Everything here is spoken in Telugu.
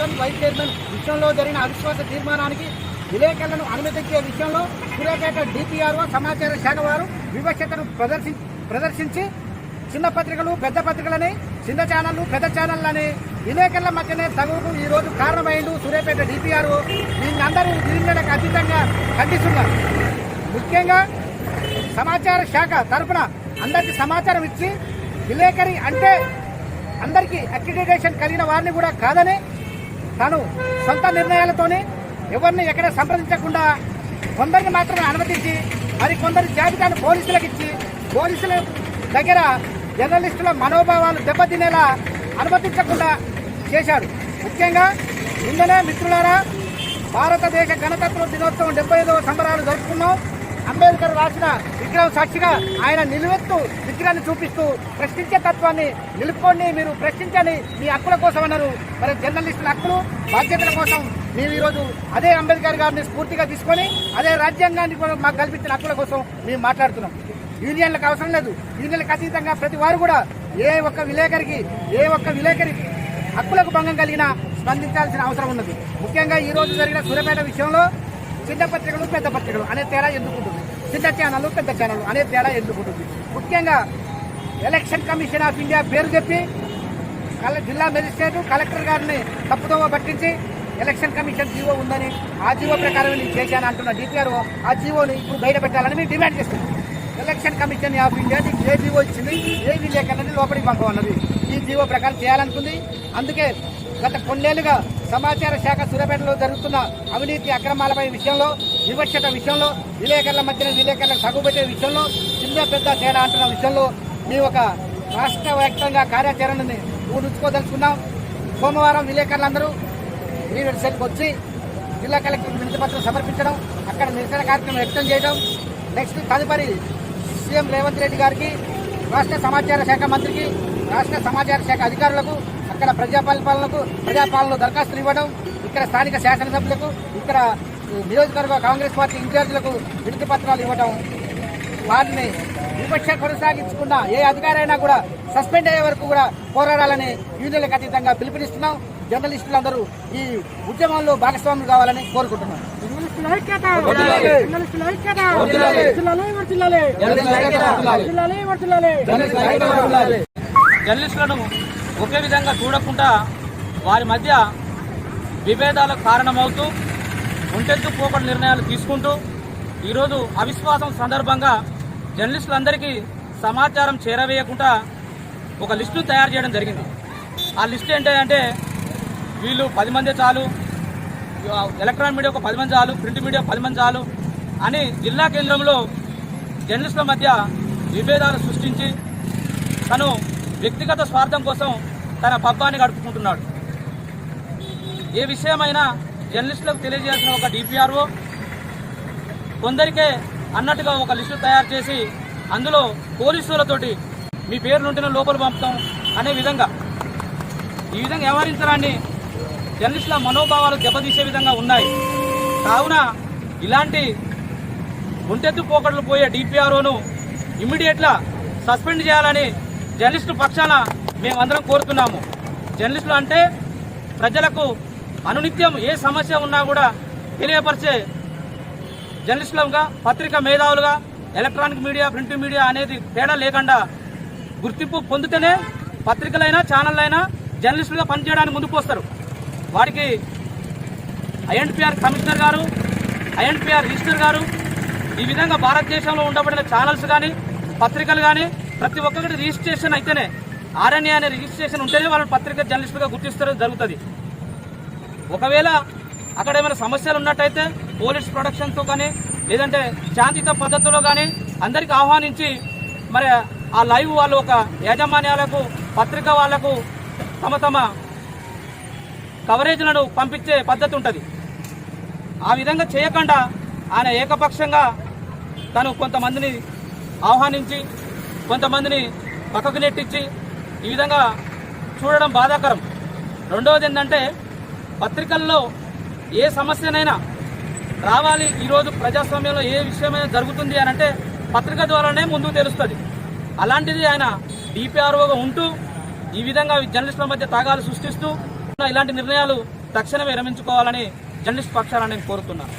చైర్పర్సన్ వైస్ చైర్మన్ విషయంలో జరిగిన అవిశ్వాస తీర్మానానికి విలేకరులను అనుమతించే విషయంలో సూర్యాపేట డిపిఆర్ఓ సమాచార శాఖ వారు వివక్షతను ప్రదర్శి ప్రదర్శించి చిన్న పత్రికలు పెద్ద పత్రికలని చిన్న ఛానళ్ళు పెద్ద ఛానళ్ళని విలేకరుల మధ్యనే తగువుకు ఈ రోజు కారణమైండు సూర్యాపేట డిపిఆర్ఓ. దీన్ని అందరూ నిరీక్షణకు అతీతంగా ఖండిస్తున్నారు. ముఖ్యంగా సమాచార శాఖ తరఫున అందరికీ సమాచారం ఇచ్చి విలేకరి అంటే అందరికీ అక్రిడిటేషన్ కలిగిన వారిని కూడా కాదని తాను సొంత నిర్ణయాలతోనే ఎవరిని ఎక్కడ సంప్రదించకుండా కొందరిని మాత్రమే అనుమతించి మరి కొందరి జాబితాను పోలీసులకు ఇచ్చి పోలీసుల దగ్గర జర్నలిస్టుల మనోభావాలు దెబ్బతినేలా అనుమతించకుండా చేశాడు ముఖ్యంగా నిన్ననే మిత్రులారా భారతదేశ గణతంత్ర దినోత్సవం డెబ్బై ఐదవ సంబరాలు జరుపుకున్నాం. అంబేద్కర్ రాసిన విగ్రహం సాక్షిగా ఆయన నిలువెత్తు విగ్రహాన్ని చూపిస్తూ ప్రశ్నించే తత్వాన్ని నిలుపుకోండి మీరు ప్రశ్నించండి మీ హక్కుల కోసం అన్నారు. మరి జర్నలిస్టుల హక్కులు బాధ్యతల కోసం మేము ఈరోజు అదే అంబేద్కర్ గారిని స్ఫూర్తిగా తీసుకొని అదే రాజ్యాంగాన్ని కూడా మాకు కల్పించిన హక్కుల కోసం మేము మాట్లాడుతున్నాం. యూనియన్లకు అవసరం లేదు. యూనియన్లకు అతీతంగా ప్రతి వారు కూడా ఏ ఒక్క విలేకరికి ఏ ఒక్క విలేకరికి హక్కులకు భంగం కలిగినా స్పందించాల్సిన అవసరం ఉన్నది. ముఖ్యంగా ఈ రోజు జరిగిన సూర్యపేట విషయంలో చిన్న పత్రికలు పెద్ద పత్రికలు అనే తేడా ఎందుకుంటుంది? చిన్న ఛానళ్ళు పెద్ద ఛానళ్ళు అనే తేడా ఎందుకుంటుంది? ముఖ్యంగా ఎలక్షన్ కమిషన్ ఆఫ్ ఇండియా పేరు చెప్పి జిల్లా మెజిస్ట్రేట్ కలెక్టర్ గారిని తప్పుదోవ పట్టించి ఎలక్షన్ కమిషన్ జీవో ఉందని ఆ జీవో ప్రకారం నేను చేశాను అంటున్న డిపిఆర్ఓ ఆ జీవోని ఇప్పుడు బయట పెట్టాలని మేము డిమాండ్ చేస్తున్నాం. ఎలక్షన్ కమిషన్ ఆఫ్ ఇండియా నీకు ఏ జీవో ఇచ్చింది? ఏ విలేకరణని లోపలికి పంపమన్నది. ఈ జీవో ప్రకారం చేయాలనుకుంది. అందుకే గత కొన్నేళ్ళుగా సమాచార శాఖ సూర్యాపేటలో జరుగుతున్న అవినీతి అక్రమాలపై విషయంలో వివక్షత విషయంలో విలేకరుల మధ్యన విలేకరులకు సగుపెట్టే విషయంలో చిన్న పెద్ద తేడా అంటున్న విషయంలో మేము ఒక రాష్ట్ర వ్యాప్తంగా కార్యాచరణని ఊహించుకోదలుచుకున్నాం. సోమవారం విలేకరులందరూ గ్రీవెన్స్ సెల్కి వచ్చి జిల్లా కలెక్టర్ వినతి పత్రం సమర్పించడం అక్కడ నిరసన కార్యక్రమం వ్యక్తం చేయడం. నెక్స్ట్ తదుపరి సీఎం రేవంత్ రెడ్డి గారికి రాష్ట్ర సమాచార శాఖ మంత్రికి రాష్ట్ర సమాచార శాఖ అధికారులకు అక్కడ ప్రజాపాలనకు ప్రజాపాలనలో దరఖాస్తులు ఇవ్వడం ఇక్కడ స్థానిక శాసనసభ్యులకు ఇక్కడ నియోజకవర్గ కాంగ్రెస్ పార్టీ ఇన్ఛార్జీలకు వినతి పత్రాలు ఇవ్వడం. వారిని విపక్ష కొనసాగించుకున్న ఏ అధికారైనా కూడా సస్పెండ్ అయ్యే వరకు కూడా పోరాడాలని యూనియన్లకు అతీతంగా పిలుపునిస్తున్నాం. జర్నలిస్టులందరూ ఈ ఉద్యమంలో భాగస్వాములు కావాలని కోరుకుంటున్నాం. జర్నలిస్టుల. జర్నలిస్టుల. జర్నలిస్టుల. జర్నలిస్టులను ఒకే విధంగా చూడకుండా వారి మధ్య విభేదాలకు కారణమవుతూ ఒంటెత్తు పోకడ నిర్ణయాలు తీసుకుంటూ ఈరోజు అవిశ్వాసం సందర్భంగా జర్నలిస్టులందరికీ సమాచారం చేరవేయకుండా ఒక లిస్టును తయారు చేయడం జరిగింది. ఆ లిస్ట్ ఏంటంటే వీళ్ళు పది మంది చాలు ఎలక్ట్రానిక్ మీడియా ఒక పది మంది చాలు ప్రింట్ మీడియా పది మంది చాలు అని జిల్లా కేంద్రంలో జర్నలిస్టుల మధ్య విభేదాలు సృష్టించి తను వ్యక్తిగత స్వార్థం కోసం తన పబ్బాన్ని గడుపుకుంటున్నాడు. ఏ విషయమైనా జర్నలిస్టులకు తెలియజేయాల్సిన ఒక డిపిఆర్ఓ కొందరికే అన్నట్టుగా ఒక లిస్టు తయారు చేసి అందులో పోలీసులతోటి మీ పేర్లుంటేనే లోపల పంపుతాం అనే విధంగా. ఈ విధంగా వ్యవహరించడాన్ని జర్నలిస్టుల మనోభావాలు దెబ్బతీసే విధంగా ఉన్నాయి. కావున ఇలాంటి ఒంటెత్తు పోకడలు పోయే డిపిఆర్ఓను ఇమ్మీడియట్గా సస్పెండ్ చేయాలని జర్నలిస్టు పక్షాన మేమందరం కోరుతున్నాము. జర్నలిస్టులు అంటే ప్రజలకు అనునిత్యం ఏ సమస్య ఉన్నా కూడా తెలియపరిచే జర్నలిస్టులుగా పత్రిక మేధావులుగా ఎలక్ట్రానిక్ మీడియా ప్రింట్ మీడియా అనేది తేడా లేకుండా గుర్తింపు పొందితేనే పత్రికలైనా ఛానళ్ళైనా జర్నలిస్టులుగా పనిచేయడానికి ముందుకు వస్తారు. వారికి ఐఎన్పిఆర్ కమిషనర్ గారు ఐఎన్పిఆర్ రిజిస్టర్ గారు ఈ విధంగా భారతదేశంలో ఉండబడిన ఛానల్స్ కానీ పత్రికలు కానీ ప్రతి ఒక్కరికి రిజిస్ట్రేషన్ అయితేనే ఆర్ఎన్ఏ అనే రిజిస్ట్రేషన్ ఉంటేనే వాళ్ళని పత్రిక జర్నలిస్టులుగా గుర్తిస్తారు జరుగుతుంది. ఒకవేళ అక్కడ ఏమైనా సమస్యలు ఉన్నట్టయితే పోలీస్ ప్రొడక్షన్తో కానీ లేదంటే శాంతిత పద్ధతిలో కానీ అందరికి ఆహ్వానించి మరి ఆ లైవ్ వాళ్ళు ఒక యాజమాన్యాలకు పత్రిక వాళ్ళకు తమ తమ కవరేజ్లను పంపించే పద్ధతి ఉంటుంది. ఆ విధంగా చేయకుండా ఆయన ఏకపక్షంగా తను కొంతమందిని ఆహ్వానించి కొంతమందిని పక్కకు నెట్టించి ఈ విధంగా చూడడం బాధాకరం. రెండవది ఏంటంటే పత్రికల్లో ఏ సమస్యనైనా రావాలి ఈరోజు ప్రజాస్వామ్యంలో ఏ విషయమైనా జరుగుతుంది అని అంటే పత్రిక ద్వారానే ముందుకు తెలుస్తుంది. అలాంటిది ఆయన డిపిఆర్ఓగా ఉంటూ ఈ విధంగా జర్నలిస్టుల మధ్య తాగాలు సృష్టిస్తూ ఇలాంటి నిర్ణయాలు తక్షణమే విరమించుకోవాలని జర్నలిస్ట్ పక్షాలను నేను కోరుతున్నాను.